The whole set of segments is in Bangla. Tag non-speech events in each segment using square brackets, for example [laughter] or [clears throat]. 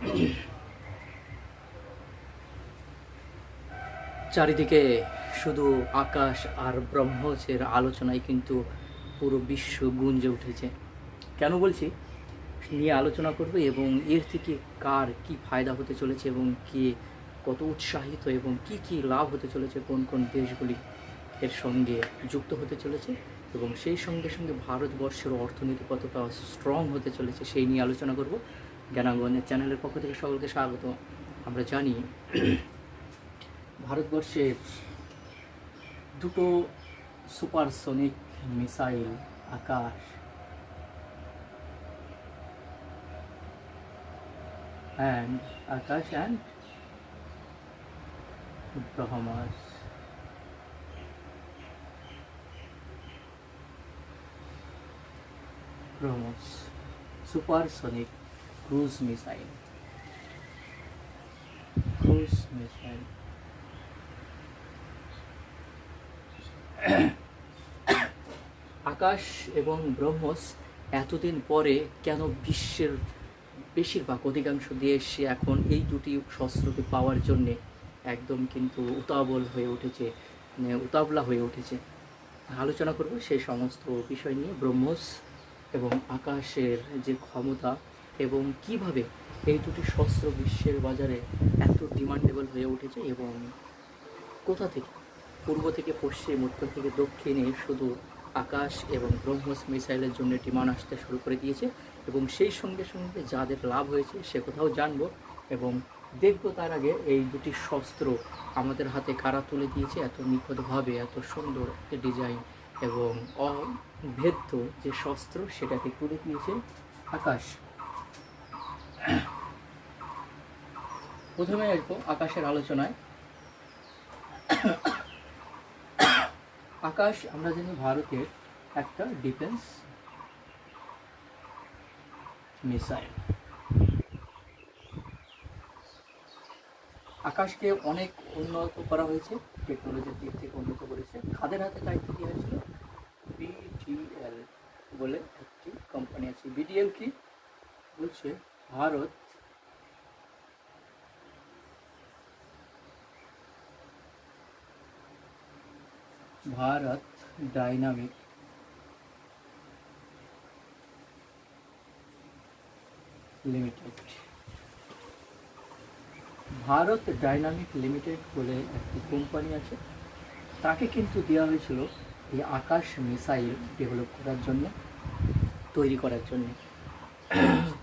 [clears throat] চারিদিকে শুধু আকাশ আর ব্রহ্মচের আলোচনায় কিন্তু পুরো বিশ্ব গুঞ্জে উঠেছে। কেন বলছি? নিয়ে আলোচনা করবে এবং এর থেকে কার কি ফায়দা হতে চলেছে এবং কে কত উৎসাহিত এবং কি কি লাভ হতে চলেছে, কোন কোন দেশগুলি এর সঙ্গে যুক্ত হতে চলেছে এবং সেই সঙ্গে সঙ্গে ভারতবর্ষের অর্থনীতি কতটা স্ট্রং হতে চলেছে, সেই নিয়ে আলোচনা করব। জ্ঞানাঙ্গনের চ্যানেলের পক্ষ থেকে সকলকে স্বাগত। আমরা জানি ভারতবর্ষের দুটো supersonic missile Akash. And Akash and Brahmos Brahmos supersonic cruise missile cruise missile Akash এবং ব্রহ্মস এতদিন পরে কেন বিশ্বের বেশিরভাগ অধিকাংশ দেশ এখন এই দুটি শস্ত্রকে পাওয়ার জন্যে একদম কিন্তু উতাবল হয়ে উঠেছে মানে উতাবলা হয়ে উঠেছে। আলোচনা করব সেই সমস্ত বিষয় নিয়ে, ব্রহ্মস এবং আকাশের যে ক্ষমতা এবং কীভাবে এই দুটি শস্ত্র বিশ্বের বাজারে এত ডিমান্ডেবল হয়ে উঠেছে এবং কোথা থেকে? পূর্ব থেকে পশ্চিম, উত্তর থেকে দক্ষিণে শুধু আকাশ এবং ব্রহ্মস মিসাইলের জন্য ডিমান্ড আসতে শুরু করে দিয়েছে এবং সেই সঙ্গে সঙ্গে যাদের লাভ হয়েছে সে কোথাও জানব এবং দেখব তার আগে এই দুটি শস্ত্র আমাদের হাতে কারা তুলে দিয়েছে, এত নিখুঁতভাবে, এত সুন্দর একটা ডিজাইন এবং অভেদ্য যে শস্ত্র সেটাকে তুলে দিয়েছে আকাশ। প্রথমে আসব আকাশের আলোচনায়। আকাশ, আমরা জানি ভারতের একটা ডিফেন্স মিসাইল আকাশকে অনেক উন্নত করা হয়েছে টেকনোলজির দিক থেকে উন্নত করেছে। কাদের হাতে দায়িত্ব দেওয়া হয়েছিল? বিডিএল বলে একটি কোম্পানি আছে। বিডিএল কি? বলছে Bharat Bharat dynamic limited. Bharat dynamic limited বলে একটি কোম্পানি আছে। তাকে কিন্তু দেওয়া হয়েছিল এই আকাশ মিসাইল ডেভেলপ করার জন্য, তৈরি করার জন্য।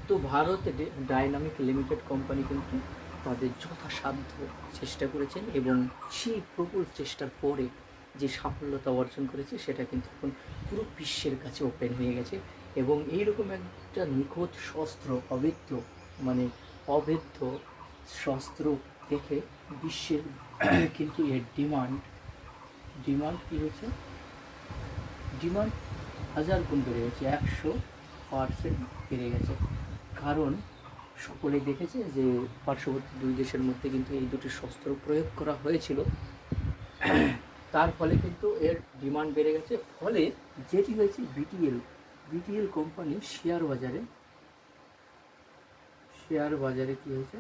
তো ভারত ডাইনামিক লিমিটেড কোম্পানি কিন্তু তাদের যথাসাধ্য চেষ্টা করেছেন এবং সেই প্রবল চেষ্টার পরে যে সাফল্যতা অর্জন করেছে, সেটা কিন্তু এখন পুরো বিশ্বের কাছে ওপেন হয়ে গেছে এবং এইরকম একটা নিখুঁত শস্ত্র অভেদ্য মানে অভেদ্য শস্ত্র দেখে বিশ্বের কিন্তু এর ডিমান্ড ডিমান্ড কী হয়েছে ডিমান্ড হাজার গুণ বেড়ে গেছে, একশো পার্সেন্ট বেড়ে গেছে। কারণ সকলেই দেখেছে যে পার্শ্ববর্তী দুই দেশের মধ্যে কিন্তু এই দুটি শস্ত্র প্রয়োগ করা হয়েছিল। তার ফলে কিন্তু এর ডিমান্ড বেড়ে গেছে। ফলে যেটি হয়েছে বিটিএল বিটিএল কোম্পানি শেয়ার বাজারে শেয়ার বাজারে কি হয়েছে?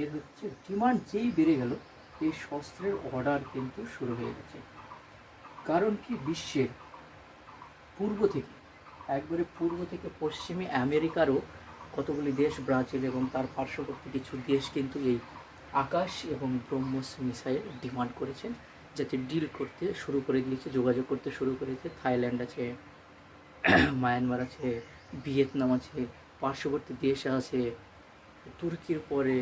এর হচ্ছে ডিমান্ড যেই বেড়ে গেল, এই শস্ত্রের অর্ডার কিন্তু শুরু হয়ে গেছে। কারণ কি বিশ্বের পূর্ব থেকে একবারে পূর্ব থেকে পশ্চিমে আমেরিকারও কতগুলি দেশ, ব্রাজিল এবং তার পার্শ্ববর্তী কিছু দেশ কিন্তু এই আকাশ এবং ব্রহ্মস মিসাইল ডিমান্ড করেছেন, যাতে ডিল করতে শুরু করে দিয়েছে, যোগাযোগ করতে শুরু করেছে। থাইল্যান্ড আছে, মায়ানমার আছে, ভিয়েতনাম আছে, পার্শ্ববর্তী দেশ আছে, তুর্কির পরে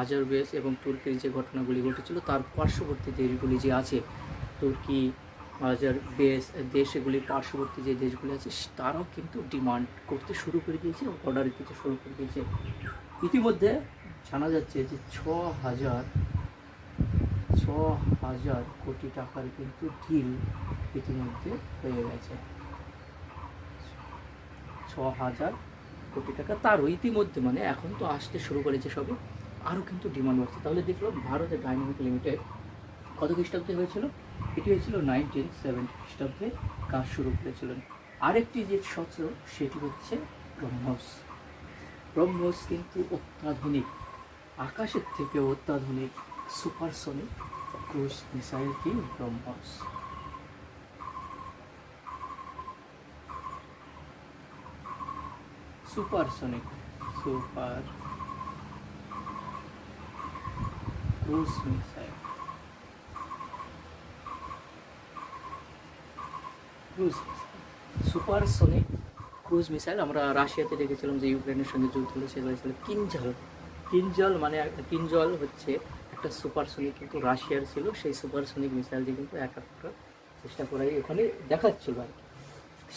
আজারবেস এবং তুর্কির যে ঘটনাগুলি ঘটেছিল, তার পার্শ্ববর্তী দেশগুলি যে আছে, তুর্কি আজার বেস দেশগুলির পার্শ্ববর্তী যে দেশগুলি আছে, তারাও কিন্তু ডিমান্ড করতে শুরু করে দিয়েছে অর্ডার দিতে শুরু করে দিয়েছে। ইতিমধ্যে জানা যাচ্ছে যে ছ হাজার ছ হাজার কোটি টাকার কিন্তু ডিল ইতিমধ্যে হয়ে গেছে। ছ হাজার কোটি টাকা তারও ইতিমধ্যে মানে এখন তো আসতে শুরু করেছে সবে আরও কিন্তু ডিমান্ড বাড়ছে। তাহলে দেখলাম ভারতের ডাইনামিক লিমিটেড কত খ্রিস্টাব্দে হয়েছিল? এটি হয়েছিল নাইনটিন সেভেন্টি খ্রিস্টাব্দে কাজ শুরু করেছিলেন। আরেকটি যে শস্ত্র সেটি হচ্ছে ব্রহ্মস। ব্রহ্মস কিন্তু অত্যাধুনিক, আকাশের থেকে অত্যাধুনিক, সুপারসনিক ক্রুজ মিসাইল কি? Brahmos. Supersonic, super cruise missile. Cruise, supersonic cruise missile আমরা রাশিয়াতে দেখেছিলাম যে ইউক্রেনের সঙ্গে যুদ্ধ হলো, সেগুলো ছিল কিনজল কিনজল মানে কিনজল হচ্ছে একটা সুপারসনিক, কিন্তু রাশিয়ার ছিল, সেই সুপারসনিক মিসাইল দিয়ে কিন্তু এক একটা চেষ্টা করাই ওখানে দেখাচ্ছিল আর কি।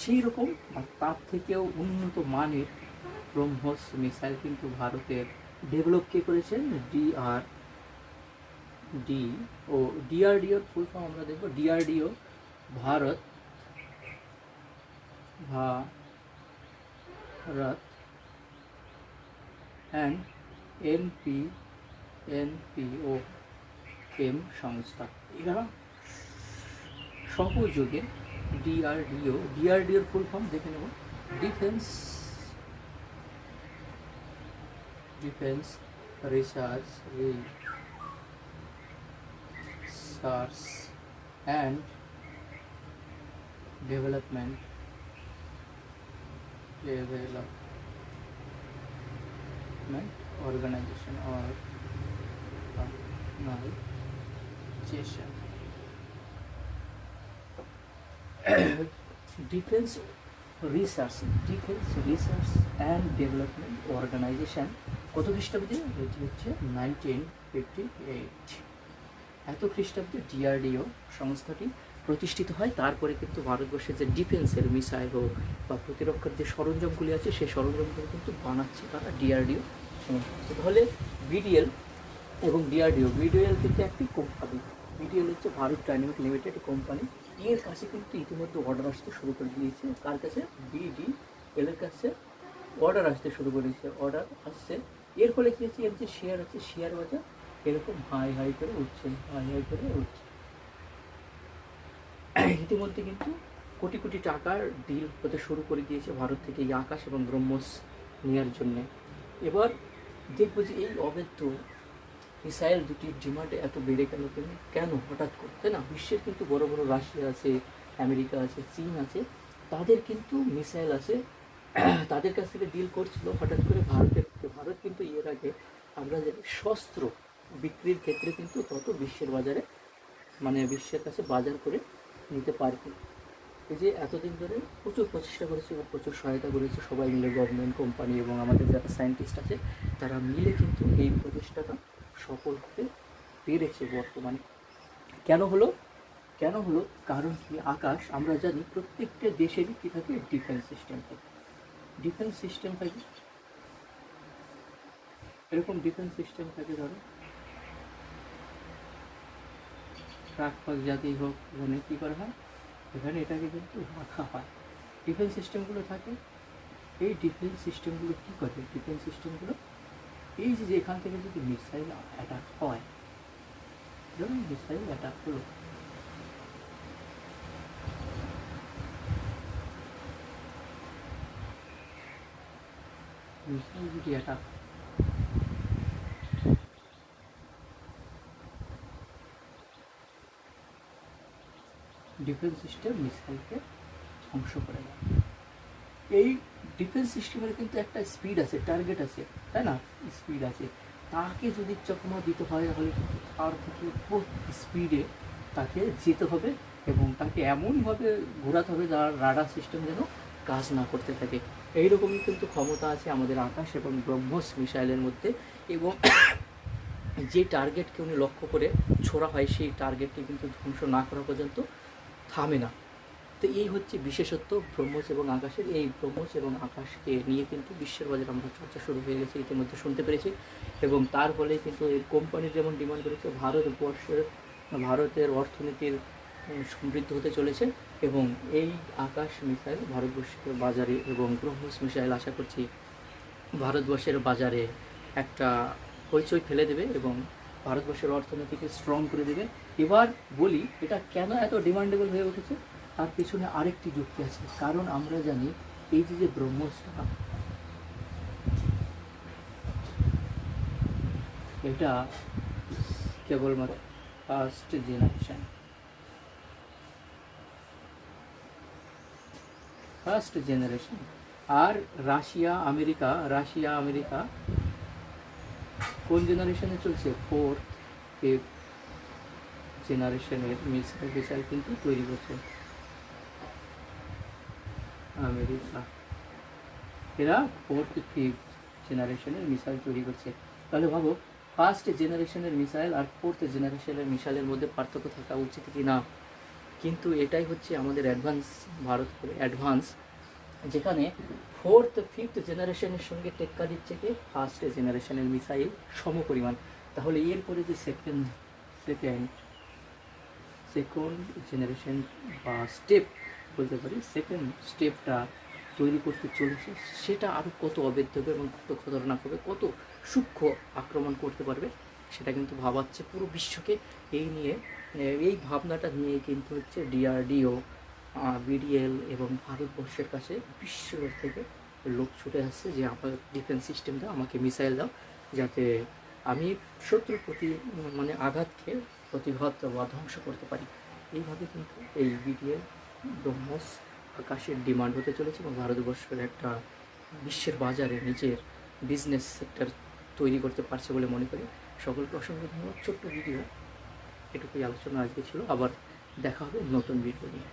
সেই রকম তার থেকেও উন্নত মানের ব্রহ্মস মিসাইল কিন্তু ভারতের ডেভেলপ কে করেছেন? ডিআর ডি ও ডিআরডিওর ফুল ফর্ম আমরা দেখব। DRDO Bharat Bharat and NP NPO M সংস্থা। এরা সহযোগে ডিআরডিও ডিআরডিওর ফুল ফর্ম দেখে নেব। Defence defence research research and development development organization or organization defense research defense research and development organization কত খ্রিস্টাব্দে এটি হচ্ছে নাইনটিন ফিফটি এইট এত খ্রিস্টাব্দে ডিআরডিও সংস্থাটি প্রতিষ্ঠিত হয়, তারপরে কিন্তু ভারতবর্ষের যে ডিফেন্সের মিসাইল হোক বা প্রতিরক্ষার যে সরঞ্জামগুলি আছে, সেই সরঞ্জামগুলো কিন্তু বানাচ্ছে তারা, ডিআরডিও তাহলে বিডিএল এবং ডিআরডিও, বিডিএল কিন্তু একটি কোম্পানি বিডিএল হচ্ছে ভারত ডাইনামিক লিমিটেড কোম্পানি। এর কাছে কিন্তু ইতিমধ্যে অর্ডার আসতে শুরু করে দিয়েছে। কার কাছে? বিডি এল এর কাছে অর্ডার আসতে শুরু করে দিয়েছে। অর্ডার আসছে। এর ফলে কী হচ্ছে? এর যে শেয়ার আছে শেয়ার বাজার এরকম হাই হাই করে উঠছে হাই হাই করে উঠছে। ইতিমধ্যে কিন্তু কোটি কোটি টাকার ডিল হতে শুরু করে দিয়েছে ভারত থেকে এই আকাশ এবং ব্রহ্মস নেওয়ার জন্য। এবার দেখব যে এই অবৈধ মিসাইল দুটির ডিমান্ড এত বেড়ে গেল কেন? কেন হঠাৎ করে? তাই না? বিশ্বের কিন্তু বড় বড় রাশিয়া আছে, আমেরিকা আছে, চীন আছে, তাদের কিন্তু মিসাইল আছে। [clears throat] তাদের কাছ থেকে ডিল করছিল। হঠাৎ করে ভারতের ভারত কিন্তু এর আগে আমরা যে শস্ত্র বিক্রির ক্ষেত্রে কিন্তু তত বিশ্বের বাজারে মানে বিশ্বের কাছে বাজার করে নিতে পারবে। এই যে এতদিন ধরে প্রচুর প্রচেষ্টা করেছে এবং প্রচুর সহায়তা করেছে সবাই মিলে গভর্নমেন্ট কোম্পানি এবং আমাদের যারা সায়েন্টিস্ট আছে, তারা মিলে কিন্তু এই প্রচেষ্টাটা সফল হতে পেরেছে বর্তমানে। কেন হলো? কেন হলো? কারণ কি? আকাশ, আমরা জানি প্রত্যেকটা দেশেরই কী থাকে? ডিফেন্স সিস্টেম থাকে। ডিফেন্স সিস্টেম থাকে এরকম ডিফেন্স সিস্টেম থাকে ধরো। ট্রাক ফাক যাতেই হোক এখানে কী করা হয়, এখানে এটাকে কিন্তু রাখা হয়। ডিফেন্স সিস্টেমগুলো থাকে। এই ডিফেন্স সিস্টেমগুলো কী করে? ডিফেন্স সিস্টেমগুলো এই যে এখান থেকে যদি মিসাইল অ্যাটাক হয়, ধরুন মিসাইল অ্যাটাক হলো। মিসাইল যদি অ্যাটাক ডিফেন্স সিস্টেম মিসাইলকে ধ্বংস করে দেয়। এই ডিফেন্স সিস্টেমের কিন্তু একটা স্পিড আছে, টার্গেট আছে, তাই না? স্পিড আছে। তাকে যদি চকমা দিতে হয়, তাহলে কিন্তু তার থেকে স্পিডে তাকে যেতে হবে এবং তাকে এমনভাবে ঘোরাতে হবে যার রাডার সিস্টেম যেন কাজ না করতে থাকে। এইরকমই কিন্তু ক্ষমতা আছে আমাদের আকাশ এবং ব্রহ্মস মিসাইলের মধ্যে এবং যে টার্গেটকে উনি লক্ষ্য করে ছোড়া হয়, সেই টার্গেটটি কিন্তু ধ্বংস না করা পর্যন্ত থামে না। তো এই হচ্ছে বিশেষত্ব ব্রহ্মস এবং আকাশের। এই ব্রহ্মস এবং আকাশকে নিয়ে কিন্তু বিশ্বের বাজারে আমরা চর্চা শুরু হয়ে গেছে, ইতিমধ্যে শুনতে পেরেছি। এবং তার ফলে কিন্তু এই কোম্পানির যেমন ডিমান্ড করেছে ভারতবর্ষের ভারতের অর্থনীতির সমৃদ্ধ হতে চলেছে। এবং এই আকাশ মিসাইল ভারতবর্ষের বাজারে এবং ব্রহ্মস মিসাইল আশা করছি ভারতবর্ষের বাজারে একটা হইচই ফেলে দেবে এবং ভারতবর্ষের অর্থনীতিকে স্ট্রং করে দেবে। এবার বলি, এটা কেন এত ডিমান্ডেবল হয়ে উঠেছে? তার পিছনে আরেকটি যুক্তি আছে। কারণ আমরা জানি, এই যে যে ব্রহ্মসটা এটা কেবলমাত্র ফার্স্ট জেনারেশন ফার্স্ট জেনারেশন আর রাশিয়া, আমেরিকা রাশিয়া, আমেরিকা কোন জেনারেশনে চলছে? ফোর ফিফথ জেনারেশনের মিসাইল মিসাইল কিন্তু তৈরি করছে আমেরিকা। এরা ফোর্থ ফিফথ জেনারেশনের মিসাইল তৈরি করছে। তাহলে ভাবো ফার্স্ট জেনারেশনের মিসাইল আর ফোর্থ জেনারেশনের মিসাইলের মধ্যে পার্থক্য থাকা উচিত কি না? কিন্তু এটাই হচ্ছে আমাদের অ্যাডভান্স ভারত অ্যাডভান্স যেখানে ফোর্থ, ফিফথ জেনারেশনের সঙ্গে টেক্কা দিচ্ছে কি? ফার্স্ট জেনারেশনের মিসাইল সম পরিমাণ তাহলে এরপরে যে সেকেন্ড সেকেন্ড সেকেন্ড জেনারেশন বা স্টেপ বলতে পারি সেকেন্ড স্টেপটা তৈরি করতে চলেছে, সেটা আরও কত অবেদ্য হবে এবং কত খতরনাক হবে, কত সূক্ষ্ম আক্রমণ করতে পারবে, সেটা কিন্তু ভাবাচ্ছে পুরো বিশ্বকে। এই নিয়ে, এই ভাবনাটা নিয়ে কিন্তু হচ্ছে ডিআরডিও বিডিএল এবং ভারতবর্ষের কাছে বিশ্ব থেকে লোক ছুটে আসছে যে, আমার ডিফেন্স সিস্টেম দাও, আমাকে মিসাইল দাও। যাতে আমি শত্রুর প্রতি মানে আঘাতকে প্রতিহত বা ধ্বংস করতে পারি। এইভাবে কিন্তু এই বিডিএল ব্রহ্মস আকাশের ডিমান্ড হতে চলেছে এবং ভারতবর্ষের একটা বিশ্বের বাজারে নিজের বিজনেস সেক্টর তৈরি করতে পারছে বলে মনে করি। সকলকে অসংখ্য ধন্যবাদ। ছোট্ট ভিডিও এটুকুই আলোচনা আজকে ছিল। আবার দেখা হবে নতুন ভিডিও নিয়ে।